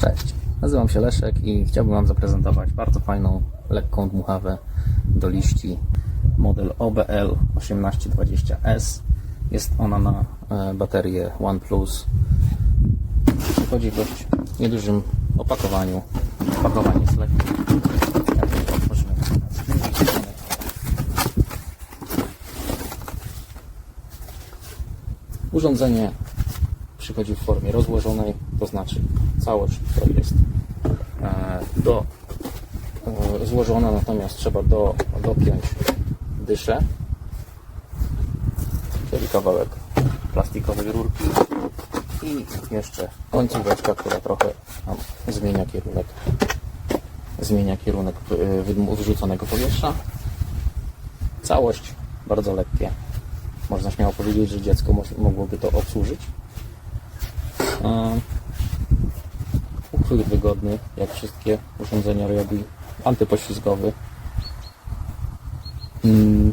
Cześć, nazywam się Leszek i chciałbym Wam zaprezentować bardzo fajną, lekką dmuchawę do liści model OBL 1820S. Jest ona na e, baterię OnePlus. Przychodzi w dość niedużym opakowaniu. Opakowanie jest lekkie. Urządzenie przychodzi w formie rozłożonej, to znaczy całość to jest e, do, e, złożona, natomiast trzeba do, dopiąć dyszę, czyli kawałek plastikowej rurki i jeszcze końcóweczka, która trochę nam zmienia kierunek zmienia kierunek wydmu- wyrzuconego powietrza. Całość bardzo lekkie. Można śmiało powiedzieć, że dziecko mo- mogłoby to obsłużyć. Uchwyt wygodny, jak wszystkie urządzenia Ryobi. Antypoślizgowy. Mm.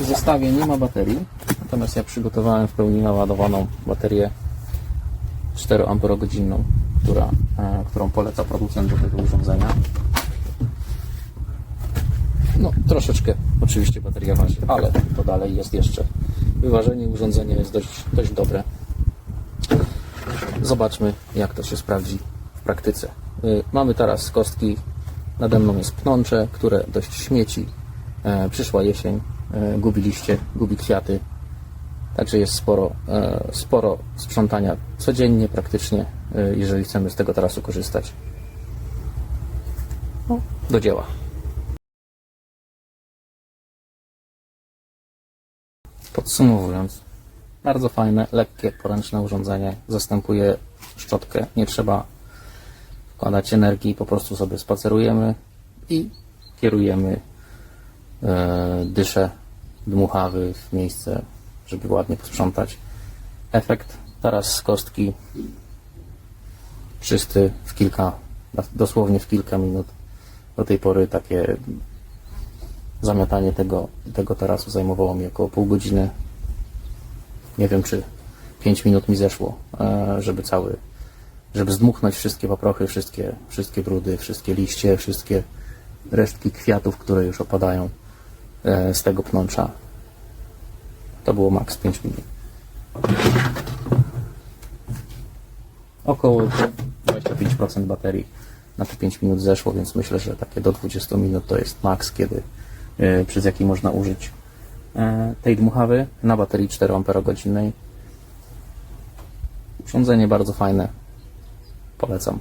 W zestawie nie ma baterii, natomiast ja przygotowałem w pełni naładowaną baterię 4 Ah, która, e, którą poleca producent do tego urządzenia. No, troszeczkę oczywiście bateria waży, ale to dalej jest jeszcze. Wyważenie urządzenia jest dość, dość dobre. Zobaczmy, jak to się sprawdzi w praktyce. Y, Mamy teraz kostki, nade mną jest pnącze, które dość śmieci. E, Przyszła jesień, e, gubi liście, gubi kwiaty. Także jest sporo, e, sporo sprzątania codziennie praktycznie, jeżeli chcemy z tego tarasu korzystać. No, do dzieła. Podsumowując, bardzo fajne, lekkie, poręczne urządzenie. Zastępuje szczotkę. Nie trzeba wkładać energii, po prostu sobie spacerujemy i kierujemy e, dyszę dmuchawy w miejsce, żeby ładnie posprzątać. Efekt teraz z kostki czysty w kilka, dosłownie w kilka minut. Do tej pory takie zamiatanie tego, tego tarasu zajmowało mi około pół godziny. Nie wiem, czy 5 minut mi zeszło, e, żeby cały, żeby zdmuchnąć wszystkie paprochy, wszystkie, wszystkie brudy, wszystkie liście, wszystkie resztki kwiatów, które już opadają e, z tego pnącza. To było maks 5 minut. Około 25% baterii na te 5 minut zeszło, więc myślę, że takie do 20 minut to jest maks, kiedy przez jaki można użyć e, tej dmuchawy na baterii 4 Ah. Urządzenie bardzo fajne. Polecam.